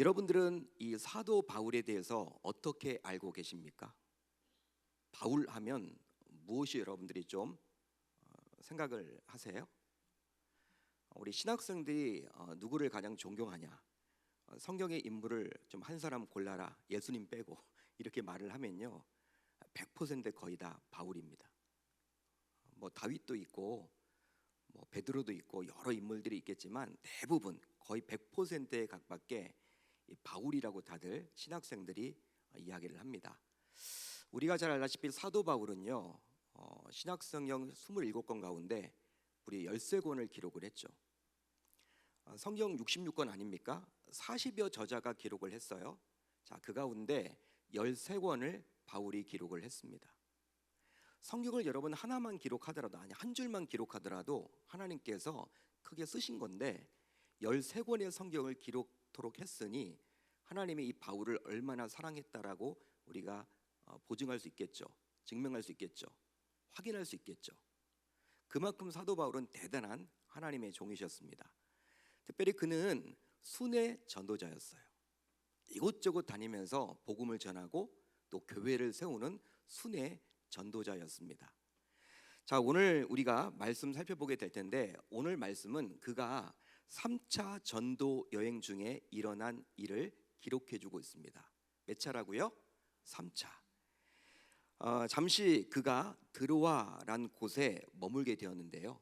여러분들은 이 사도 바울에 대해서 어떻게 알고 계십니까? 바울 하면 무엇이 여러분들이 좀 어, 생각을 하세요? 우리 신학생들이 어, 누구를 가장 존경하냐? 어, 성경의 인물을 좀 한 사람 골라라. 예수님 빼고 이렇게 말을 하면요. 100% 거의 다 바울입니다. 뭐 다윗도 있고 뭐 베드로도 있고 여러 인물들이 있겠지만 대부분 거의 100%에 가깝게 이 바울이라고 다들 신학생들이 어, 이야기를 합니다. 우리가 잘 알다시피 사도 바울은요 어, 신학성경 27권 가운데 우리 13권을 기록을 했죠. 어, 성경 66권 아닙니까? 40여 저자가 기록을 했어요. 자, 그 가운데 13권을 바울이 기록을 했습니다. 성경을 여러분 하나만 기록하더라도 아니 한 줄만 기록하더라도 하나님께서 크게 쓰신 건데 13권의 성경을 기록 토록 했으니 하나님이 이 바울을 얼마나 사랑했다라고 우리가 어, 보증할 수 있겠죠. 증명할 수 있겠죠. 확인할 수 있겠죠. 그만큼 사도 바울은 대단한 하나님의 종이셨습니다. 특별히 그는 순회 전도자였어요. 이곳저곳 다니면서 복음을 전하고 또 교회를 세우는 순회 전도자였습니다. 자, 오늘 우리가 말씀 살펴보게 될 텐데 오늘 말씀은 그가 3차 전도 여행 중에 일어난 일을 기록해 주고 있습니다. 몇 차라고요? 3차. 어, 잠시 그가 드로아란 곳에 머물게 되었는데요.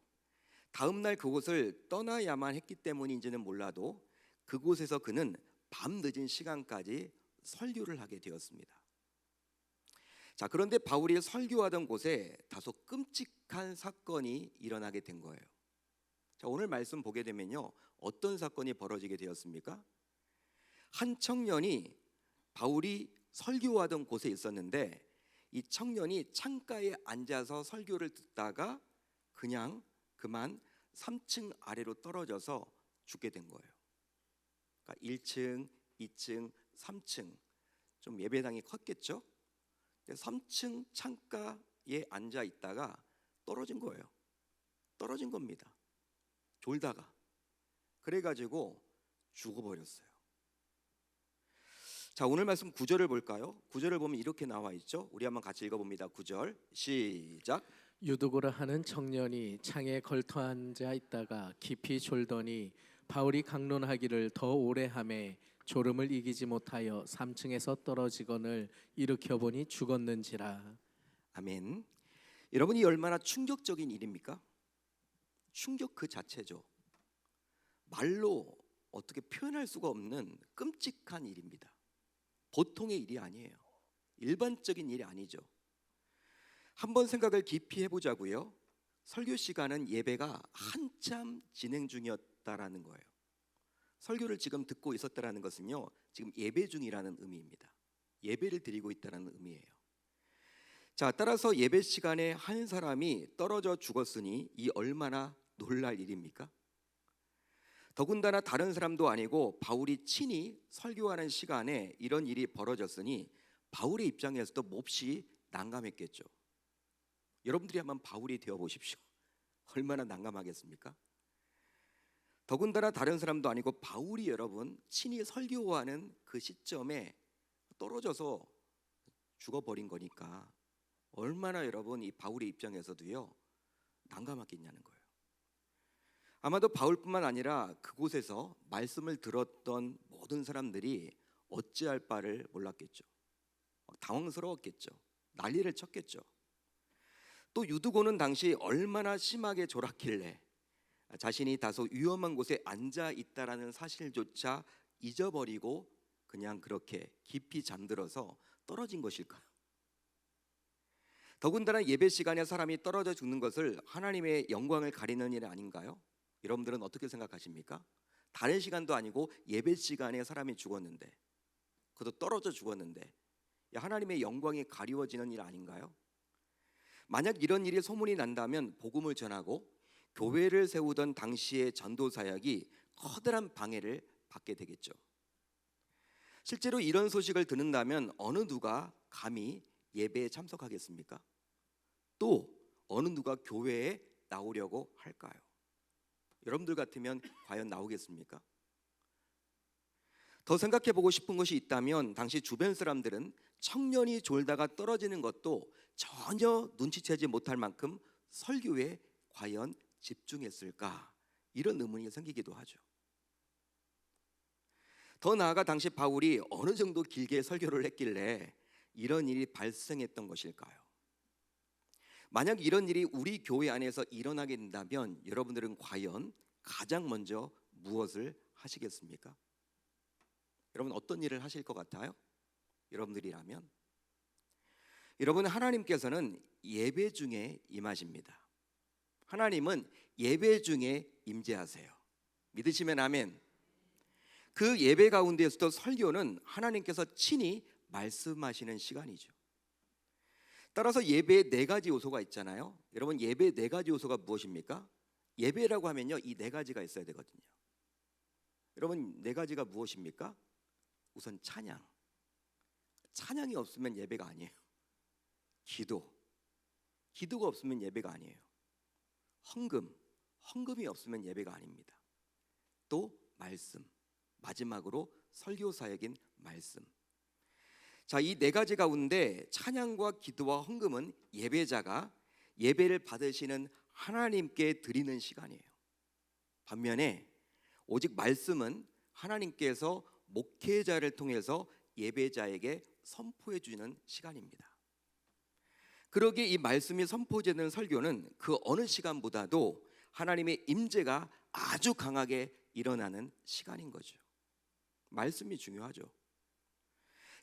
다음 날 그곳을 떠나야만 했기 때문인지는 몰라도 그곳에서 그는 밤 늦은 시간까지 설교를 하게 되었습니다. 자, 그런데 바울이 설교하던 곳에 다소 끔찍한 사건이 일어나게 된 거예요. 자, 오늘 말씀 보게 되면요. 어떤 사건이 벌어지게 되었습니까? 한 청년이 바울이 설교하던 곳에 있었는데 이 청년이 창가에 앉아서 설교를 듣다가 그냥 그만 3층 아래로 떨어져서 죽게 된 거예요. 그러니까 1층, 2층, 3층 좀 예배당이 컸겠죠? 3층 창가에 앉아 있다가 떨어진 거예요. 떨어진 겁니다. 졸다가 그래가지고 죽어버렸어요. 자 오늘 말씀 구절을 볼까요? 구절을 보면 이렇게 나와 있죠. 우리 한번 같이 읽어봅니다. 구절 시작. 유두고라 하는 청년이 창에 걸터 앉아 있다가 깊이 졸더니 바울이 강론하기를 더 오래 함에 졸음을 이기지 못하여 3층에서 떨어지거늘 일으켜 보니 죽었는지라 아멘. 여러분이 얼마나 충격적인 일입니까? 충격 그 자체죠. 말로 어떻게 표현할 수가 없는 끔찍한 일입니다. 보통의 일이 아니에요. 일반적인 일이 아니죠. 한번 생각을 깊이 해보자고요. 설교 시간은 예배가 한참 진행 중이었다라는 거예요. 설교를 지금 듣고 있었다라는 것은요, 지금 예배 중이라는 의미입니다. 예배를 드리고 있다라는 의미예요. 자, 따라서 예배 시간에 한 사람이 떨어져 죽었으니 이 얼마나 놀랄 일입니까? 더군다나 다른 사람도 아니고 바울이 친히 설교하는 시간에 이런 일이 벌어졌으니 바울의 입장에서도 몹시 난감했겠죠. 여러분들이 한번 바울이 되어 보십시오. 얼마나 난감하겠습니까? 더군다나 다른 사람도 아니고 바울이 여러분 친히 설교하는 그 시점에 떨어져서 죽어버린 거니까 얼마나 여러분 이 바울의 입장에서도요 난감하겠냐는 거예요. 아마도 바울뿐만 아니라 그곳에서 말씀을 들었던 모든 사람들이 어찌할 바를 몰랐겠죠. 당황스러웠겠죠. 난리를 쳤겠죠. 또 유두고는 당시 얼마나 심하게 졸았길래 자신이 다소 위험한 곳에 앉아 있다라는 사실조차 잊어버리고 그냥 그렇게 깊이 잠들어서 떨어진 것일까요? 더군다나 예배 시간에 사람이 떨어져 죽는 것을 하나님의 영광을 가리는 일 아닌가요? 여러분들은 어떻게 생각하십니까? 다른 시간도 아니고 예배 시간에 사람이 죽었는데 그것도 떨어져 죽었는데 하나님의 영광이 가리워지는 일 아닌가요? 만약 이런 일이 소문이 난다면 복음을 전하고 교회를 세우던 당시의 전도 사역이 커다란 방해를 받게 되겠죠. 실제로 이런 소식을 듣는다면 어느 누가 감히 예배에 참석하겠습니까? 또 어느 누가 교회에 나오려고 할까요? 여러분들 같으면 과연 나오겠습니까? 더 생각해 보고 싶은 것이 있다면 당시 주변 사람들은 청년이 졸다가 떨어지는 것도 전혀 눈치채지 못할 만큼 설교에 과연 집중했을까? 이런 의문이 생기기도 하죠. 더 나아가 당시 바울이 어느 정도 길게 설교를 했길래 이런 일이 발생했던 것일까요? 만약 이런 일이 우리 교회 안에서 일어나게 된다면 여러분들은 과연 가장 먼저 무엇을 하시겠습니까? 여러분 어떤 일을 하실 것 같아요? 여러분들이라면 여러분 하나님께서는 예배 중에 임하십니다. 하나님은 예배 중에 임재하세요. 믿으시면 아멘. 그 예배 가운데에서도 설교는 하나님께서 친히 말씀하시는 시간이죠. 따라서 예배에 네 가지 요소가 있잖아요. 여러분 예배 네 가지 요소가 무엇입니까? 예배라고 하면요 이 네 가지가 있어야 되거든요. 여러분 네 가지가 무엇입니까? 우선 찬양. 찬양이 없으면 예배가 아니에요. 기도. 기도가 없으면 예배가 아니에요. 헌금. 헌금이 없으면 예배가 아닙니다. 또 말씀. 마지막으로 설교 사역인 말씀. 자, 이 네 가지 가운데 찬양과 기도와 헌금은 예배자가 예배를 받으시는 하나님께 드리는 시간이에요. 반면에 오직 말씀은 하나님께서 목회자를 통해서 예배자에게 선포해 주는 시간입니다. 그러기에 이 말씀이 선포되는 설교는 그 어느 시간보다도 하나님의 임재가 아주 강하게 일어나는 시간인 거죠. 말씀이 중요하죠.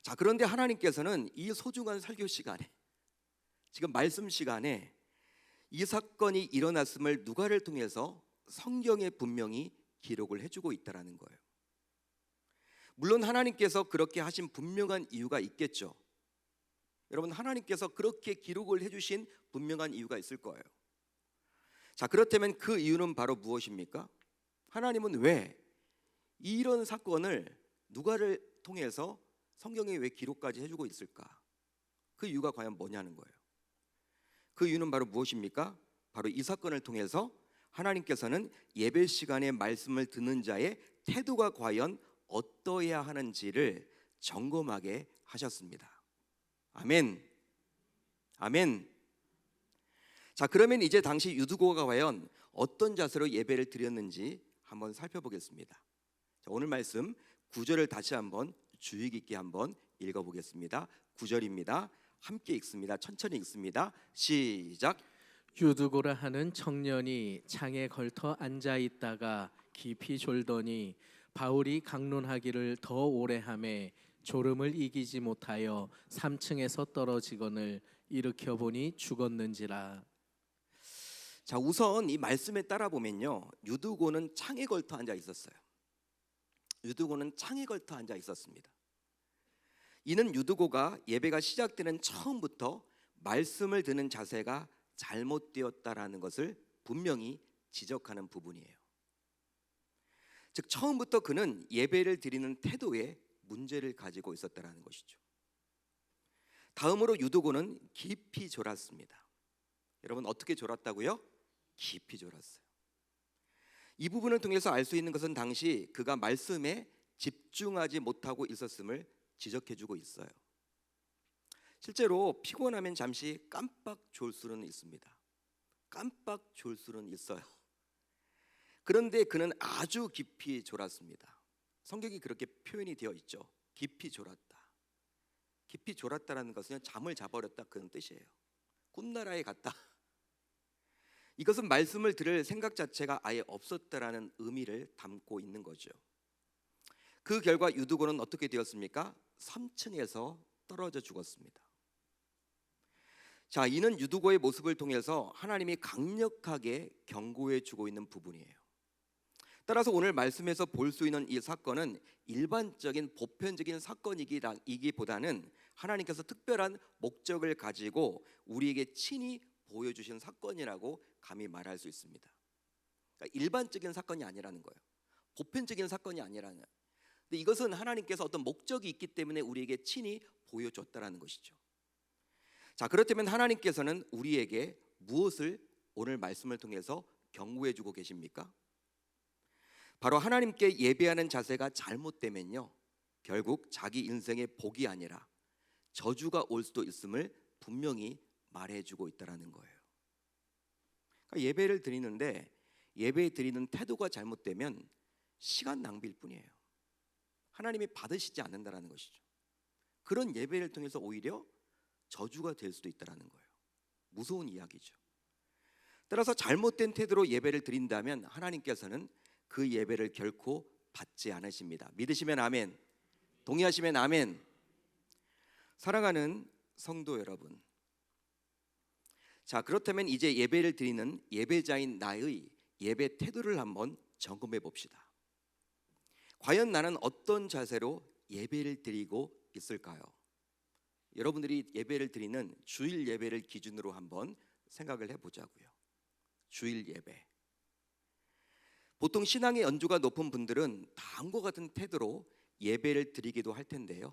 자, 그런데 하나님께서는 이 소중한 설교 시간에 지금 말씀 시간에 이 사건이 일어났음을 누가를 통해서 성경에 분명히 기록을 해주고 있다라는 거예요. 물론 하나님께서 그렇게 하신 분명한 이유가 있겠죠. 여러분 하나님께서 그렇게 기록을 해주신 분명한 이유가 있을 거예요. 자 그렇다면 그 이유는 바로 무엇입니까? 하나님은 왜 이런 사건을 누가를 통해서 성경에 왜 기록까지 해주고 있을까? 그 이유가 과연 뭐냐는 거예요. 그 이유는 바로 무엇입니까? 바로 이 사건을 통해서 하나님께서는 예배 시간에 말씀을 듣는 자의 태도가 과연 어떠해야 하는지를 점검하게 하셨습니다. 아멘. 아멘. 자, 그러면 이제 당시 유두고가 과연 어떤 자세로 예배를 드렸는지 한번 살펴보겠습니다. 자, 오늘 말씀 9절을 다시 한번 주의 깊게 한번 읽어 보겠습니다. 9절입니다. 함께 읽습니다. 천천히 읽습니다. 시작. 유두고라 하는 청년이 창에 걸터 앉아 있다가 깊이 졸더니 바울이 강론하기를 더 오래 함에 졸음을 이기지 못하여 3층에서 떨어지거늘 일으켜 보니 죽었는지라 자, 우선 이 말씀에 따라 보면요. 유두고는 창에 걸터 앉아 있었어요. 유두고는 창에 걸터 앉아 있었습니다. 이는 유두고가 예배가 시작되는 처음부터 말씀을 듣는 자세가 잘못되었다라는 것을 분명히 지적하는 부분이에요. 즉 처음부터 그는 예배를 드리는 태도에 문제를 가지고 있었다라는 것이죠. 다음으로 유두고는 깊이 졸았습니다. 여러분 어떻게 졸았다고요? 깊이 졸았어요. 이 부분을 통해서 알 수 있는 것은 당시 그가 말씀에 집중하지 못하고 있었음을 지적해 주고 있어요. 실제로 피곤하면 잠시 깜빡 졸 수는 있습니다. 깜빡 졸 수는 있어요. 그런데 그는 아주 깊이 졸았습니다. 성경이 그렇게 표현이 되어 있죠. 깊이 졸았다. 깊이 졸았다라는 것은 잠을 자버렸다 그런 뜻이에요. 꿈나라에 갔다. 이것은 말씀을 들을 생각 자체가 아예 없었다라는 의미를 담고 있는 거죠. 그 결과 유두고는 어떻게 되었습니까? 3층에서 떨어져 죽었습니다. 자, 이는 유두고의 모습을 통해서 하나님이 강력하게 경고해 주고 있는 부분이에요. 따라서 오늘 말씀에서 볼 수 있는 이 사건은 일반적인 보편적인 사건이기보다는 하나님께서 특별한 목적을 가지고 우리에게 친히 보여주신 사건이라고 감히 말할 수 있습니다. 그러니까 일반적인 사건이 아니라는 거예요. 보편적인 사건이 아니라는. 근데 이것은 하나님께서 어떤 목적이 있기 때문에 우리에게 친히 보여줬다라는 것이죠. 자 그렇다면 하나님께서는 우리에게 무엇을 오늘 말씀을 통해서 경고해주고 계십니까? 바로 하나님께 예배하는 자세가 잘못되면요 결국 자기 인생의 복이 아니라 저주가 올 수도 있음을 분명히 말해주고 있다라는 거예요. 그러니까 예배를 드리는데 예배 드리는 태도가 잘못되면 시간 낭비일 뿐이에요. 하나님이 받으시지 않는다라는 것이죠. 그런 예배를 통해서 오히려 저주가 될 수도 있다라는 거예요. 무서운 이야기죠. 따라서 잘못된 태도로 예배를 드린다면 하나님께서는 그 예배를 결코 받지 않으십니다. 믿으시면 아멘. 동의하시면 아멘. 사랑하는 성도 여러분. 자, 그렇다면 이제 예배를 드리는 예배자인 나의 예배 태도를 한번 점검해 봅시다. 과연 나는 어떤 자세로 예배를 드리고 있을까요? 여러분들이 예배를 드리는 주일 예배를 기준으로 한번 생각을 해 보자고요. 주일 예배. 보통 신앙의 연주가 높은 분들은 다음과 같은 태도로 예배를 드리기도 할 텐데요.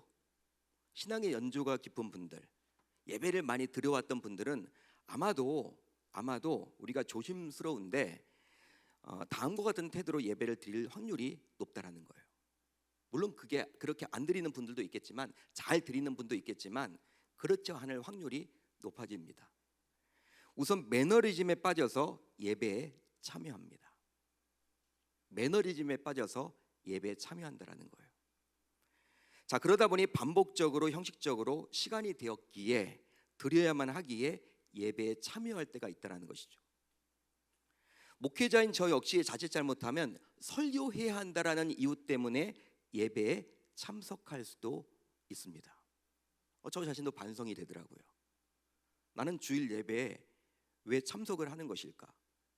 신앙의 연주가 깊은 분들, 예배를 많이 드려왔던 분들은 아마도 아마도 우리가 조심스러운데 어, 다음과 같은 태도로 예배를 드릴 확률이 높다라는 거예요. 물론 그게 그렇게 안 드리는 분들도 있겠지만 잘 드리는 분도 있겠지만 그렇지 않을 확률이 높아집니다. 우선 매너리즘에 빠져서 예배에 참여합니다. 매너리즘에 빠져서 예배에 참여한다라는 거예요. 자 그러다 보니 반복적으로 형식적으로 시간이 되었기에 드려야만 하기에 예배에 참여할 때가 있다라는 것이죠. 목회자인 저 역시 자칫 잘못하면 설교해야 한다라는 이유 때문에 예배에 참석할 수도 있습니다. 어, 저 자신도 반성이 되더라고요. 나는 주일 예배에 왜 참석을 하는 것일까?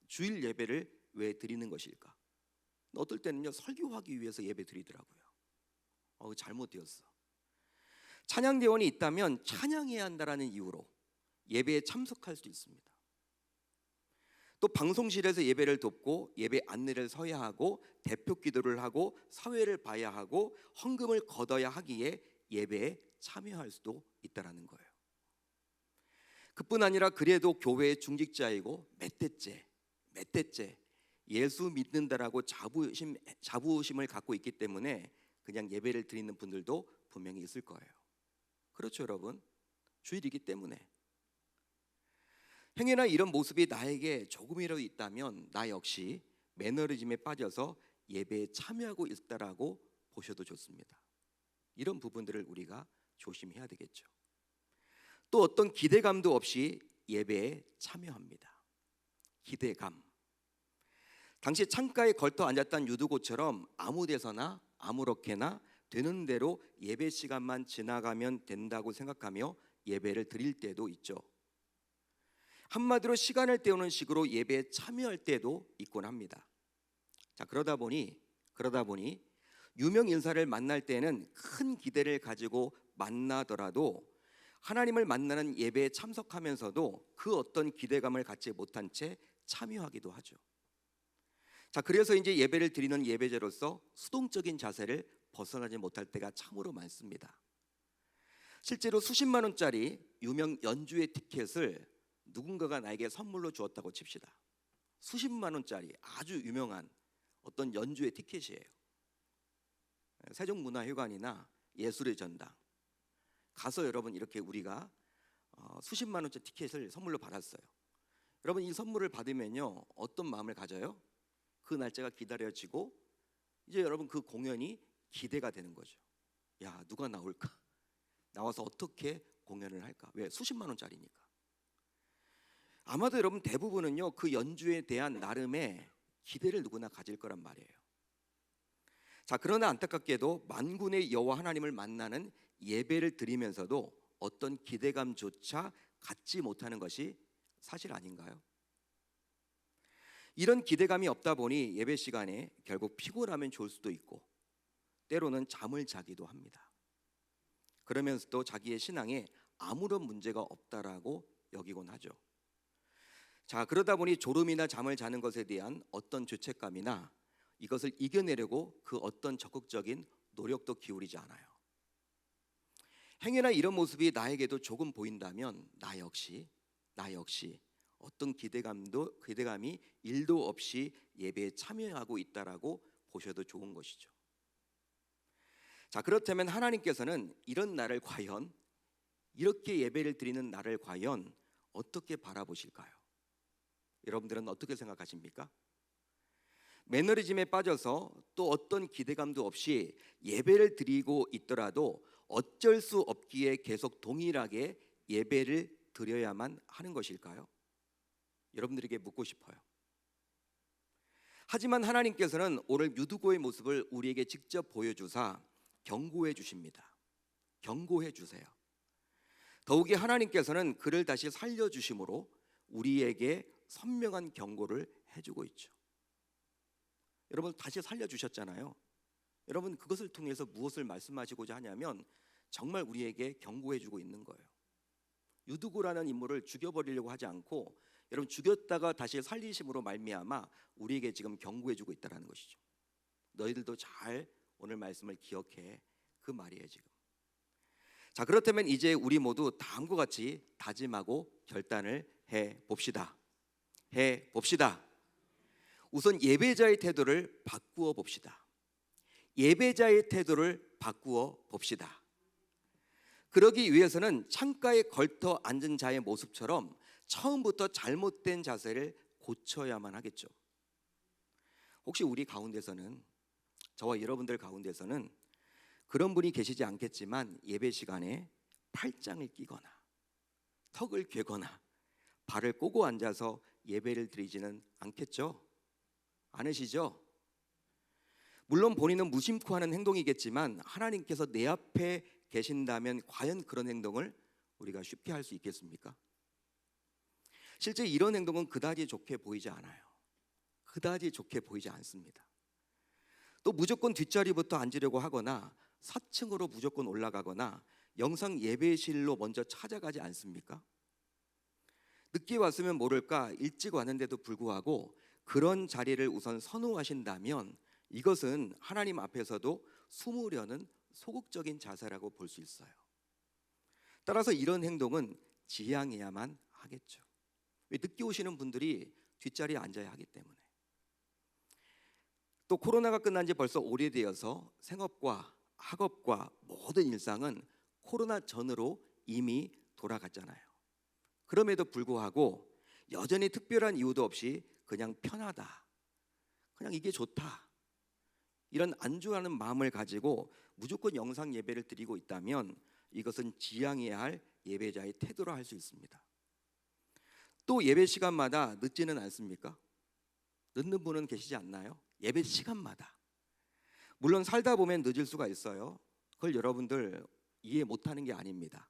주일 예배를 왜 드리는 것일까? 어떨 때는요 설교하기 위해서 예배 드리더라고요. 어, 잘못되었어. 찬양 대원이 있다면 찬양해야 한다라는 이유로 예배에 참석할 수 있습니다. 또 방송실에서 예배를 돕고 예배 안내를 서야 하고 대표 기도를 하고 사회를 봐야 하고 헌금을 걷어야 하기에 예배에 참여할 수도 있다라는 거예요. 그뿐 아니라 그래도 교회의 중직자이고 몇 대째 몇 대째 예수 믿는다라고 자부심 자부심을 갖고 있기 때문에 그냥 예배를 드리는 분들도 분명히 있을 거예요. 그렇죠, 여러분. 주일이기 때문에 행여나 이런 모습이 나에게 조금이라도 있다면 나 역시 매너리즘에 빠져서 예배에 참여하고 있다라고 보셔도 좋습니다. 이런 부분들을 우리가 조심해야 되겠죠. 또 어떤 기대감도 없이 예배에 참여합니다. 기대감. 당시 창가에 걸터 앉았던 유두고처럼 아무 데서나 아무렇게나 되는 대로 예배 시간만 지나가면 된다고 생각하며 예배를 드릴 때도 있죠. 한마디로 시간을 때우는 식으로 예배에 참여할 때도 있곤 합니다. 자 그러다 보니 그러다 보니 유명 인사를 만날 때는 큰 기대를 가지고 만나더라도 하나님을 만나는 예배에 참석하면서도 그 어떤 기대감을 갖지 못한 채 참여하기도 하죠. 자 그래서 이제 예배를 드리는 예배자로서 수동적인 자세를 벗어나지 못할 때가 참으로 많습니다. 실제로 수십만 원짜리 유명 연주회 티켓을 누군가가 나에게 선물로 주었다고 칩시다. 수십만 원짜리 아주 유명한 어떤 연주회 티켓이에요. 세종문화회관이나 예술의 전당 가서 여러분 이렇게 우리가 어, 수십만 원짜리 티켓을 선물로 받았어요. 여러분 이 선물을 받으면요 어떤 마음을 가져요? 그 날짜가 기다려지고 이제 여러분 그 공연이 기대가 되는 거죠. 야 누가 나올까? 나와서 어떻게 공연을 할까? 왜 수십만 원짜리니까. 아마도 여러분 대부분은요 그 연주에 대한 나름의 기대를 누구나 가질 거란 말이에요. 자 그러나 안타깝게도 만군의 여호와 하나님을 만나는 예배를 드리면서도 어떤 기대감조차 갖지 못하는 것이 사실 아닌가요? 이런 기대감이 없다 보니 예배 시간에 결국 피곤하면 좋을 수도 있고 때로는 잠을 자기도 합니다. 그러면서도 자기의 신앙에 아무런 문제가 없다라고 여기곤 하죠. 자, 그러다 보니 졸음이나 잠을 자는 것에 대한 어떤 죄책감이나 이것을 이겨내려고 그 어떤 적극적인 노력도 기울이지 않아요. 행여나 이런 모습이 나에게도 조금 보인다면 나 역시 나 역시 어떤 기대감도 기대감이 일도 없이 예배에 참여하고 있다라고 보셔도 좋은 것이죠. 자, 그렇다면 하나님께서는 이런 나를 과연 이렇게 예배를 드리는 나를 과연 어떻게 바라보실까요? 여러분들은 어떻게 생각하십니까? 매너리즘에 빠져서 또 어떤 기대감도 없이 예배를 드리고 있더라도 어쩔 수 없기에 계속 동일하게 예배를 드려야만 하는 것일까요? 여러분들에게 묻고 싶어요. 하지만 하나님께서는 오늘 유두고의 모습을 우리에게 직접 보여주사 경고해 주십니다. 경고해 주세요. 더욱이 하나님께서는 그를 다시 살려 주심으로 우리에게 선명한 경고를 해주고 있죠. 여러분 다시 살려 주셨잖아요. 여러분 그것을 통해서 무엇을 말씀하시고자 하냐면 정말 우리에게 경고해 주고 있는 거예요. 유두고라는 인물을 죽여버리려고 하지 않고 여러분 죽였다가 다시 살리심으로 말미암아 우리에게 지금 경고해 주고 있다라는 것이죠. 너희들도 잘 오늘 말씀을 기억해 그 말이에요 지금. 자 그렇다면 이제 우리 모두 다음과 같이 다짐하고 결단을 해 봅시다. 해 봅시다. 우선 예배자의 태도를 바꾸어 봅시다. 예배자의 태도를 바꾸어 봅시다. 그러기 위해서는 창가에 걸터 앉은 자의 모습처럼 처음부터 잘못된 자세를 고쳐야만 하겠죠. 혹시 우리 가운데서는 저와 여러분들 가운데서는 그런 분이 계시지 않겠지만 예배 시간에 팔짱을 끼거나 턱을 괴거나 발을 꼬고 앉아서 예배를 드리지는 않겠죠? 않으시죠? 물론 본인은 무심코 하는 행동이겠지만 하나님께서 내 앞에 계신다면 과연 그런 행동을 우리가 쉽게 할 수 있겠습니까? 실제 이런 행동은 그다지 좋게 보이지 않아요. 그다지 좋게 보이지 않습니다. 또 무조건 뒷자리부터 앉으려고 하거나 4층으로 무조건 올라가거나 영상 예배실로 먼저 찾아가지 않습니까? 늦게 왔으면 모를까 일찍 왔는데도 불구하고 그런 자리를 우선 선호하신다면 이것은 하나님 앞에서도 숨으려는 소극적인 자세라고 볼 수 있어요. 따라서 이런 행동은 지양해야만 하겠죠. 왜 늦게 오시는 분들이 뒷자리에 앉아야 하기 때문에. 또 코로나가 끝난 지 벌써 오래되어서 생업과 학업과 모든 일상은 코로나 전으로 이미 돌아갔잖아요. 그럼에도 불구하고 여전히 특별한 이유도 없이 그냥 편하다. 그냥 이게 좋다. 이런 안주하는 마음을 가지고 무조건 영상 예배를 드리고 있다면 이것은 지양해야 할 예배자의 태도로 할수 있습니다. 또 예배 시간마다 늦지는 않습니까? 늦는 분은 계시지 않나요? 예배 시간마다. 물론 살다 보면 늦을 수가 있어요. 그걸 여러분들 이해 못하는 게 아닙니다.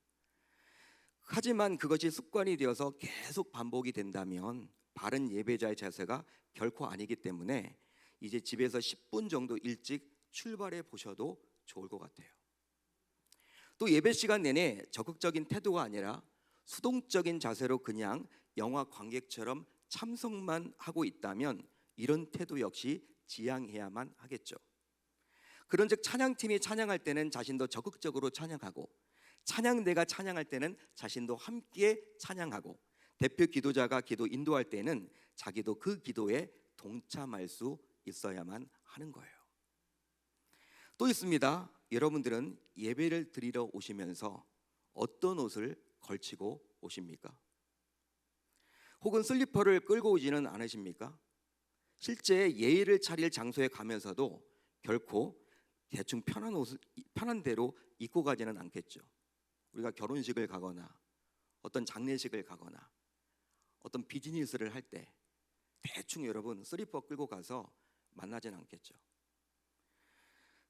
하지만 그것이 습관이 되어서 계속 반복이 된다면 바른 예배자의 자세가 결코 아니기 때문에 이제 집에서 10분 정도 일찍 출발해 보셔도 좋을 것 같아요. 또 예배 시간 내내 적극적인 태도가 아니라 수동적인 자세로 그냥 영화 관객처럼 참석만 하고 있다면 이런 태도 역시 지양해야만 하겠죠. 그런즉 찬양팀이 찬양할 때는 자신도 적극적으로 찬양하고 찬양대가 찬양할 때는 자신도 함께 찬양하고 대표 기도자가 기도 인도할 때는 자기도 그 기도에 동참할 수 있어야만 하는 거예요. 또 있습니다. 여러분들은 예배를 드리러 오시면서 어떤 옷을 걸치고 오십니까? 혹은 슬리퍼를 끌고 오지는 않으십니까? 실제 예의를 차릴 장소에 가면서도 결코 대충 편한 옷을 편한 대로 입고 가지는 않겠죠. 우리가 결혼식을 가거나 어떤 장례식을 가거나 어떤 비즈니스를 할 때 대충 여러분 슬리퍼 끌고 가서 만나진 않겠죠.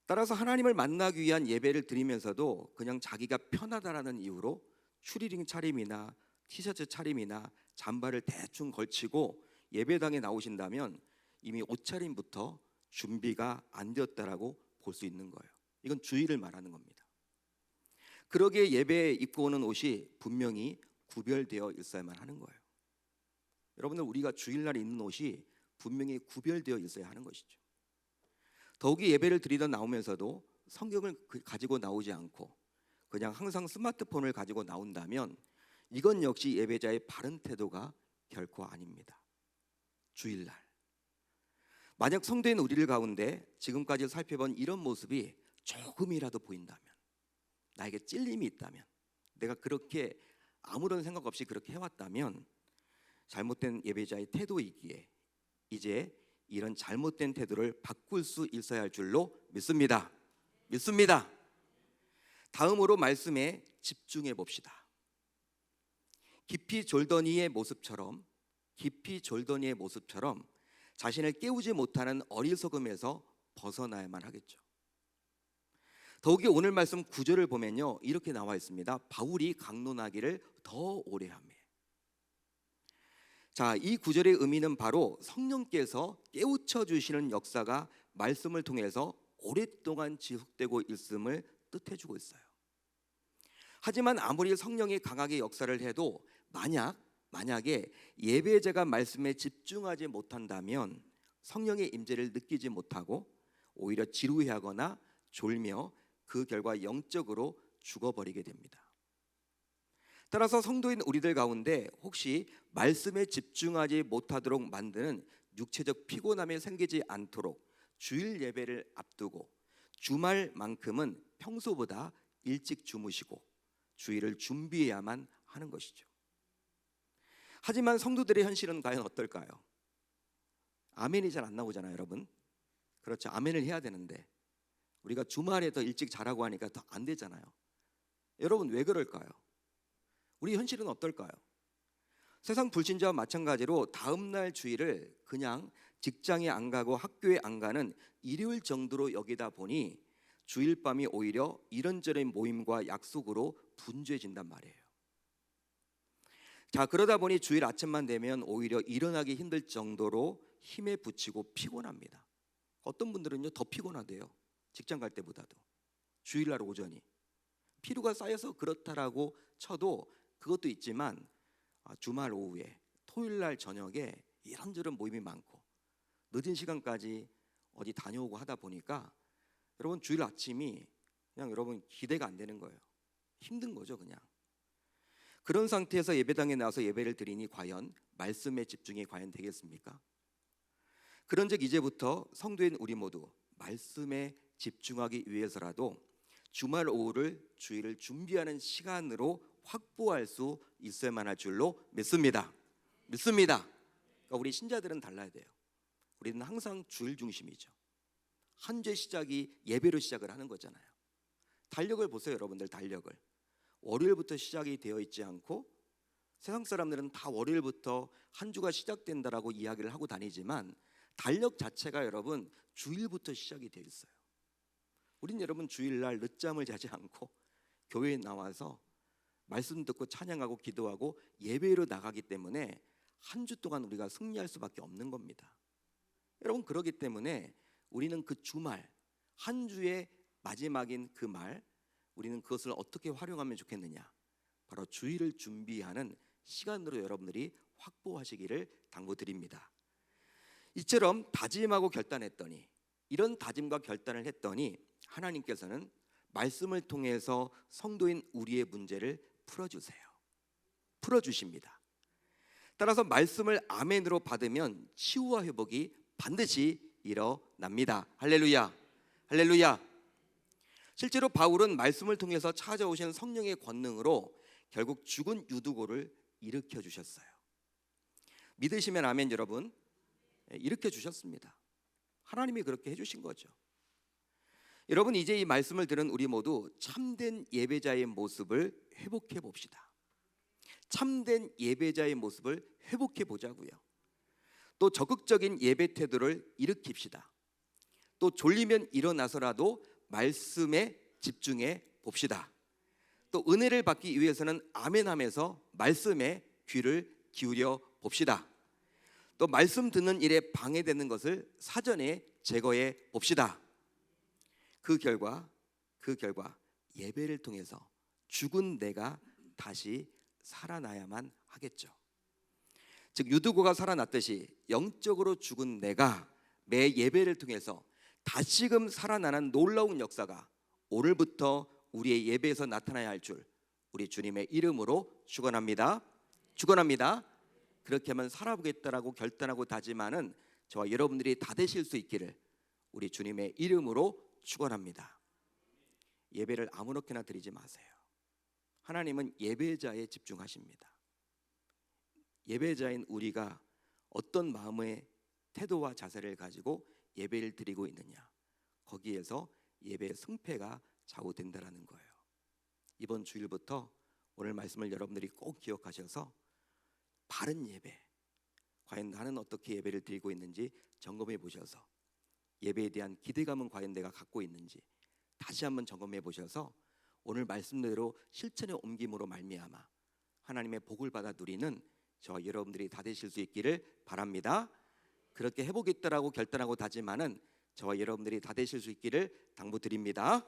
따라서 하나님을 만나기 위한 예배를 드리면서도 그냥 자기가 편하다라는 이유로 추리링 차림이나 티셔츠 차림이나 잠바를 대충 걸치고 예배당에 나오신다면 이미 옷차림부터 준비가 안 되었다라고 볼 수 있는 거예요. 이건 주의를 말하는 겁니다. 그러기에 예배에 입고 오는 옷이 분명히 구별되어 있어야만 하는 거예요. 여러분들 우리가 주일날 입는 옷이 분명히 구별되어 있어야 하는 것이죠. 더욱이 예배를 드리다 나오면서도 성경을 그- 가지고 나오지 않고 그냥 항상 스마트폰을 가지고 나온다면 이건 역시 예배자의 바른 태도가 결코 아닙니다. 주일날 만약 성도인 우리를 가운데 지금까지 살펴본 이런 모습이 조금이라도 보인다면 나에게 찔림이 있다면 내가 그렇게 아무런 생각 없이 그렇게 해왔다면 잘못된 예배자의 태도이기에 이제 이런 잘못된 태도를 바꿀 수 있어야 할 줄로 믿습니다. 믿습니다. 다음으로 말씀에 집중해 봅시다. 깊이 졸더니의 모습처럼 깊이 졸더니의 모습처럼 자신을 깨우지 못하는 어리석음에서 벗어나야만 하겠죠. 더욱이 오늘 말씀 구절을 보면요 이렇게 나와 있습니다. 바울이 강론하기를 더 오래 하며. 자, 이 구절의 의미는 바로 성령께서 깨우쳐 주시는 역사가 말씀을 통해서 오랫동안 지속되고 있음을 뜻해 주고 있어요. 하지만 아무리 성령이 강하게 역사를 해도 만약 만약에 예배자가 말씀에 집중하지 못한다면 성령의 임재를 느끼지 못하고 오히려 지루해하거나 졸며 그 결과 영적으로 죽어버리게 됩니다. 따라서 성도인 우리들 가운데 혹시 말씀에 집중하지 못하도록 만드는 육체적 피곤함이 생기지 않도록 주일 예배를 앞두고 주말만큼은 평소보다 일찍 주무시고 주일을 준비해야만 하는 것이죠. 하지만 성도들의 현실은 과연 어떨까요? 아멘이 잘 안 나오잖아요, 여러분. 그렇죠. 아멘을 해야 되는데 우리가 주말에 더 일찍 자라고 하니까 더 안 되잖아요. 여러분 왜 그럴까요? 우리 현실은 어떨까요? 세상 불신자와 마찬가지로 다음 날 주일을 그냥 직장에 안 가고 학교에 안 가는 일요일 정도로 여기다 보니 주일 밤이 오히려 이런저런 모임과 약속으로 분주해진단 말이에요. 자 그러다 보니 주일 아침만 되면 오히려 일어나기 힘들 정도로 힘에 부치고 피곤합니다. 어떤 분들은요 더 피곤하대요. 직장 갈 때보다도 주일날 오전이 피로가 쌓여서 그렇다라고 쳐도 그것도 있지만 아, 주말 오후에 토요일날 저녁에 이런저런 모임이 많고 늦은 시간까지 어디 다녀오고 하다 보니까 여러분 주일 아침이 그냥 여러분 기대가 안 되는 거예요. 힘든 거죠 그냥. 그런 상태에서 예배당에 나와서 예배를 드리니 과연 말씀에 집중이 과연 되겠습니까? 그런즉 이제부터 성도인 우리 모두 말씀에 집중하기 위해서라도 주말 오후를 주일을 준비하는 시간으로 확보할 수 있어야만 할 줄로 믿습니다. 믿습니다. 그러니까 우리 신자들은 달라야 돼요. 우리는 항상 주일 중심이죠. 한 주의 시작이 예배로 시작을 하는 거잖아요. 달력을 보세요, 여러분들 달력을. 월요일부터 시작이 되어 있지 않고 세상 사람들은 다 월요일부터 한 주가 시작된다라고 이야기를 하고 다니지만 달력 자체가 여러분 주일부터 시작이 되어 있어요. 우린 여러분 주일날 늦잠을 자지 않고 교회에 나와서 말씀 듣고 찬양하고 기도하고 예배로 나가기 때문에 한 주 동안 우리가 승리할 수밖에 없는 겁니다. 여러분 그러기 때문에 우리는 그 주말 한 주의 마지막인 그 말 우리는 그것을 어떻게 활용하면 좋겠느냐? 바로 주일을 준비하는 시간으로 여러분들이 확보하시기를 당부드립니다. 이처럼 다짐하고 결단했더니 이런 다짐과 결단을 했더니 하나님께서는 말씀을 통해서 성도인 우리의 문제를 풀어주세요. 풀어주십니다. 따라서 말씀을 아멘으로 받으면 치유와 회복이 반드시 일어납니다. 할렐루야, 할렐루야. 실제로 바울은 말씀을 통해서 찾아오신 성령의 권능으로 결국 죽은 유두고를 일으켜 주셨어요. 믿으시면 아멘 여러분. 예, 일으켜 주셨습니다. 하나님이 그렇게 해 주신 거죠. 여러분 이제 이 말씀을 들은 우리 모두 참된 예배자의 모습을 회복해 봅시다. 참된 예배자의 모습을 회복해 보자고요. 또 적극적인 예배 태도를 일으킵시다. 또 졸리면 일어나서라도 말씀에 집중해 봅시다. 또 은혜를 받기 위해서는 아멘하면서 말씀에 귀를 기울여 봅시다. 또 말씀 듣는 일에 방해되는 것을 사전에 제거해 봅시다. 그 결과 그 결과 예배를 통해서 죽은 내가 다시 살아나야만 하겠죠. 즉 유두고가 살아났듯이 영적으로 죽은 내가 매 예배를 통해서 다시금 살아나는 놀라운 역사가 오늘부터 우리의 예배에서 나타나야 할 줄 우리 주님의 이름으로 축원합니다. 축원합니다. 그렇게 하면 살아보겠다라고 결단하고 다짐하는 저와 여러분들이 다 되실 수 있기를 우리 주님의 이름으로 축원합니다. 예배를 아무렇게나 드리지 마세요. 하나님은 예배자에 집중하십니다. 예배자인 우리가 어떤 마음의 태도와 자세를 가지고 예배를 드리고 있느냐 거기에서 예배의 승패가 좌우된다라는 거예요. 이번 주일부터 오늘 말씀을 여러분들이 꼭 기억하셔서 바른 예배 과연 나는 어떻게 예배를 드리고 있는지 점검해 보셔서 예배에 대한 기대감은 과연 내가 갖고 있는지 다시 한번 점검해 보셔서 오늘 말씀대로 실천에 옮김으로 말미암아 하나님의 복을 받아 누리는 저와 여러분들이 다 되실 수 있기를 바랍니다. 그렇게 해보겠다라고 결단하고 다짐하는 저와 여러분들이 다 되실 수 있기를 당부드립니다.